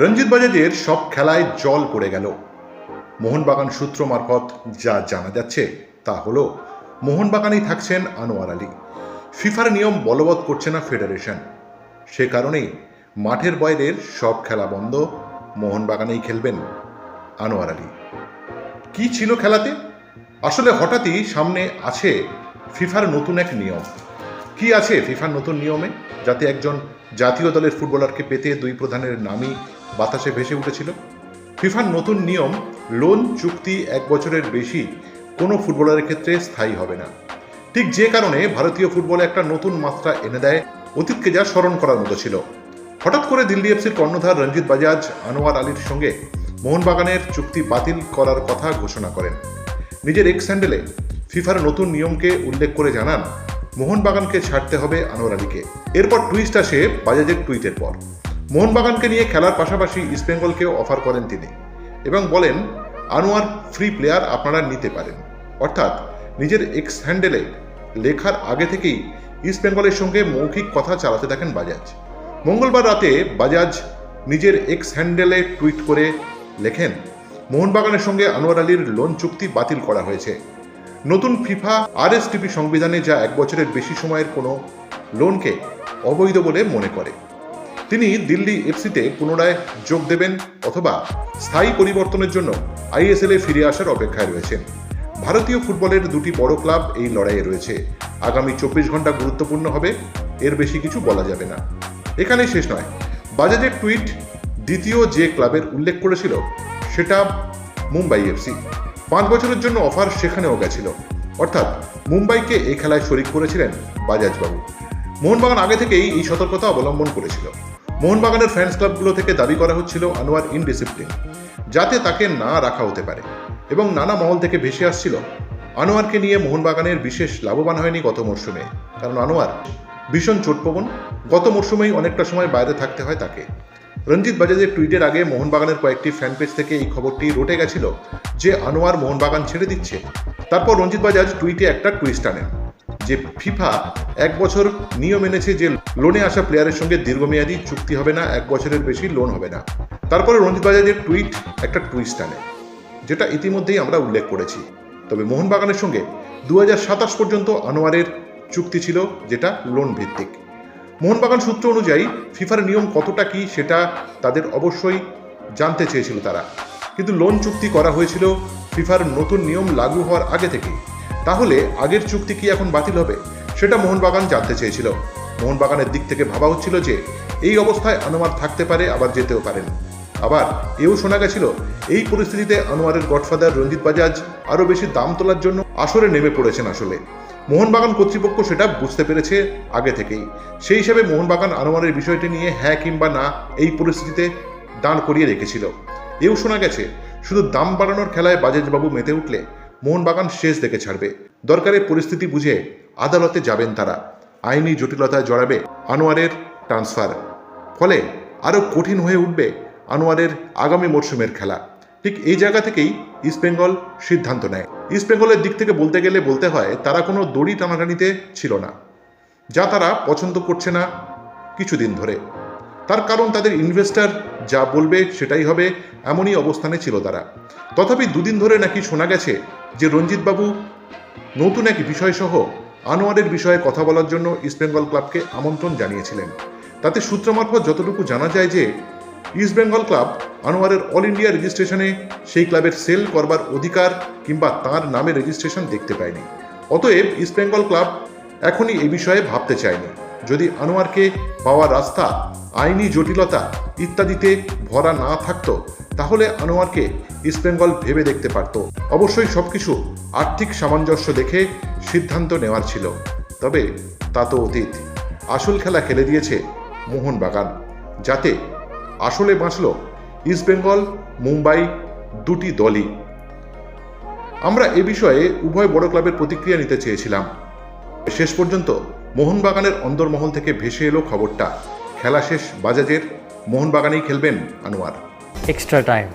রঞ্জিত বাজাজের সব খেলায় জল পড়ে গেল। মোহনবাগান সূত্র মারফত যা জানা যাচ্ছে তা হল, মোহনবাগানেই থাকছেন আনোয়ার আলী। ফিফার নিয়ম বলবৎ করছে না ফেডারেশন। সে কারণেই মাঠের বাইরের সব খেলা বন্ধ, মোহনবাগানেই খেলবেন আনোয়ার আলী। কি ছিল খেলাতে? আসলে হঠাৎই সামনে আছে ফিফার নতুন এক নিয়ম। কি আছে ফিফার নতুন নিয়মে? যাতে একজন জাতীয় দলের ফুটবলারকে পেতে দুই প্রধানের নামই বাতাসে ভেসে উঠেছিল। ফিফার নতুন নিয়ম, লোন চুক্তি এক বছরের বেশি কোনো ফুটবলারের ক্ষেত্রে স্থায়ী হবে না। ঠিক যে কারণে ভারতীয় ফুটবলে একটা নতুন মাত্রা এনে দেয় অতীতকে যা স্মরণ করার মতো ছিল। হঠাৎ করে দিল্লি এফসির কর্ণধার রঞ্জিত বাজাজ, আনোয়ার আলীর সঙ্গে মোহনবাগানের চুক্তি বাতিল করার কথা ঘোষণা করেন। নিজের এক্স হ্যান্ডেলে ফিফার নতুন নিয়মকে উল্লেখ করে জানান, মোহনবাগানকে ছাড়তে হবে আনোয়ার আলীকে। এরপর টুইস্ট আসে বাজাজের টুইটের পর। মোহনবাগানকে নিয়ে খেলার পাশাপাশি ইস্টবেঙ্গলকেও অফার করেন তিনি এবং বলেন, আনোয়ার ফ্রি প্লেয়ার আপনারা নিতে পারেন। অর্থাৎ নিজের এক্স হ্যান্ডেলে লেখার আগে থেকেই ইস্টবেঙ্গলের সঙ্গে মৌখিক কথা চালাতে থাকেন বাজাজ। মঙ্গলবার রাতে বাজাজ নিজের এক্স হ্যান্ডেলে টুইট করে লেখেন, মোহনবাগানের সঙ্গে আনোয়ার আলীর লোন চুক্তি বাতিল করা হয়েছে। নতুন ফিফা আরএসটিপি সংবিধানে যা এক বছরের বেশি সময়ের কোনো লোনকে অবৈধ বলে মনে করে। তিনি দিল্লি এফসিতে পুনরায় যোগ দেবেন অথবা স্থায়ী পরিবর্তনের জন্য আইএসএল এ ফিরে আসার অপেক্ষায় রয়েছেন। ভারতীয় ফুটবলের দুটি বড় ক্লাব এই লড়াইয়ে রয়েছে। আগামী চব্বিশ ঘণ্টা গুরুত্বপূর্ণ হবে, এর বেশি কিছু বলা যাবে না। এখানেই শেষ নয়। বাজাজের টুইট দ্বিতীয় যে ক্লাবের উল্লেখ করেছিল, সেটা মুম্বাই এফসি। পাঁচ বছরের জন্য অফার সেখানেও গেছিল। অর্থাৎ মুম্বাইকে এই খেলায় শরিক করেছিলেন বাজাজবাবু। মোহনবাগান আগে থেকেই এই সতর্কতা অবলম্বন করেছিল। মোহনবাগানের ফ্যান্স ক্লাবগুলো থেকে দাবি করা হচ্ছিল আনোয়ার ইনডিসিপ্লিন, যাতে তাকে না রাখা হতে পারে। এবং নানা মহল থেকে ভেসে আসছিল, আনোয়ারকে নিয়ে মোহনবাগানের বিশেষ লাভবান হয়নি গত মরশুমে। কারণ আনোয়ার ভীষণ চোটপবন গত মরশুমেই অনেকটা সময় বাইরে থাকতে হয় তাকে। রঞ্জিত বাজাজের টুইটের আগে মোহনবাগানের কয়েকটি ফ্যান পেজ থেকে এই খবরটি রটে গেছিল যে আনোয়ার মোহনবাগান ছেড়ে দিচ্ছে। তারপর রঞ্জিত বাজাজ টুইটে একটা টুইস্ট আনেন। যে ফিফা এক বছর নিয়ম এনেছে যে লোনে আসা প্লেয়ারের সঙ্গে দীর্ঘমেয়াদী চুক্তি হবে না, এক বছরের বেশি লোন হবে না। তারপরে রঞ্জিত বাজাজের টুইট একটা টুইস্ট আনে, যেটা ইতিমধ্যেই আমরা উল্লেখ করেছি। তবে মোহনবাগানের সঙ্গে দু পর্যন্ত আনোয়ারের চুক্তি ছিল, যেটা লোন ভিত্তিক মোহনবাগান সূত্র অনুযায়ী ফিফার নিয়ম কতটা কি সেটা তাদের অবশ্যই জানতে চেয়েছিল তারা। কিন্তু লোন চুক্তি করা হয়েছিল ফিফার নতুন নিয়ম লাগু হওয়ার আগে থেকেই। তাহলে আগের চুক্তি কি এখন বাতিল হবে? সেটা মোহনবাগান জানতে চেয়েছিল। মোহনবাগানের দিক থেকে ভাবা হচ্ছিল যে এই অবস্থায় আনোয়ার থাকতে পারে, আবার যেতেও পারেন। আবার এও শোনা গেছিল, এই পরিস্থিতিতে আনোয়ারের গডফাদার রঞ্জিত বাজাজ আরও বেশি দাম তোলার জন্য আসরে নেমে পড়েছেন আসলে। মোহনবাগান কর্তৃপক্ষ সেটা বুঝতে পেরেছে আগে থেকেই। সেই হিসাবে মোহনবাগান আনোয়ারের বিষয়টি নিয়ে হ্যাঁ কিংবা না এই পরিস্থিতিতে দাঁড় করিয়ে রেখেছিল। এও শোনা গেছে, শুধু দাম বাড়ানোর খেলায় বাজাজবাবু মেতে উঠলে মোহনবাগান শেষ দেখে ছাড়বে। দরকারে পরিস্থিতি বুঝে আদালতে যাবেন তারা। আইনি জটিলতায় জড়াবে আনোয়ারের ট্রান্সফার। ফলে আরও কঠিন হয়ে উঠবে আনোয়ারের আগামী মরশুমের খেলা। ঠিক এই জায়গা থেকেই ইস্টবেঙ্গল সিদ্ধান্ত নেয়। ইস্টবেঙ্গলের দিক থেকে বলতে গেলে বলতে হয়, তারা কোনো দড়ি টানাটানিতে ছিল না। যা তারা পছন্দ করছে না কিছুদিন ধরে। তার কারণ তাদের ইনভেস্টার যা বলবে সেটাই হবে, এমনই অবস্থানে ছিল তারা। তথাপি দুদিন ধরে নাকি শোনা গেছে যে রঞ্জিতবাবু নতুন এক বিষয়সহ আনোয়ারের বিষয়ে কথা বলার জন্য ইস্টবেঙ্গল ক্লাবকে আমন্ত্রণ জানিয়েছিলেন। তাতে সূত্র মারফত যতটুকু জানা যায় যে ইস্টবেঙ্গল ক্লাব আনোয়ারের অল ইন্ডিয়া রেজিস্ট্রেশনে সেই ক্লাবের সেল করবার অধিকার কিংবা তার নামে রেজিস্ট্রেশন দেখতে পায়নি। অতএব ইস্টবেঙ্গল ক্লাব এখনই এ বিষয়ে ভাবতে চায়নি। যদি আনোয়ারকে পাওয়ার রাস্তা, আইনি জটিলতা ইত্যাদিতে ভরা না থাকতো তাহলে আনোয়ারকে ইস্টবেঙ্গল ভেবে দেখতে পারত। অবশ্যই সবকিছু আর্থিক সামঞ্জস্য দেখে সিদ্ধান্ত নেওয়ার ছিল। তবে তা তো অতীত। আসল খেলা খেলে দিয়েছে মোহনবাগান, যাতে আসলে বাঁচল ইস্টবেঙ্গল মুম্বাই দুটি দলই। আমরা এ বিষয়ে উভয় বড় ক্লাবের প্রতিক্রিয়া নিতে চেয়েছিলাম। শেষ পর্যন্ত মোহনবাগানের অন্দরমহল থেকে ভেসে এলো খবরটা। খেলা শেষ বাজাজের মোহনবাগানেই খেলবেন আনোয়ার। Extra time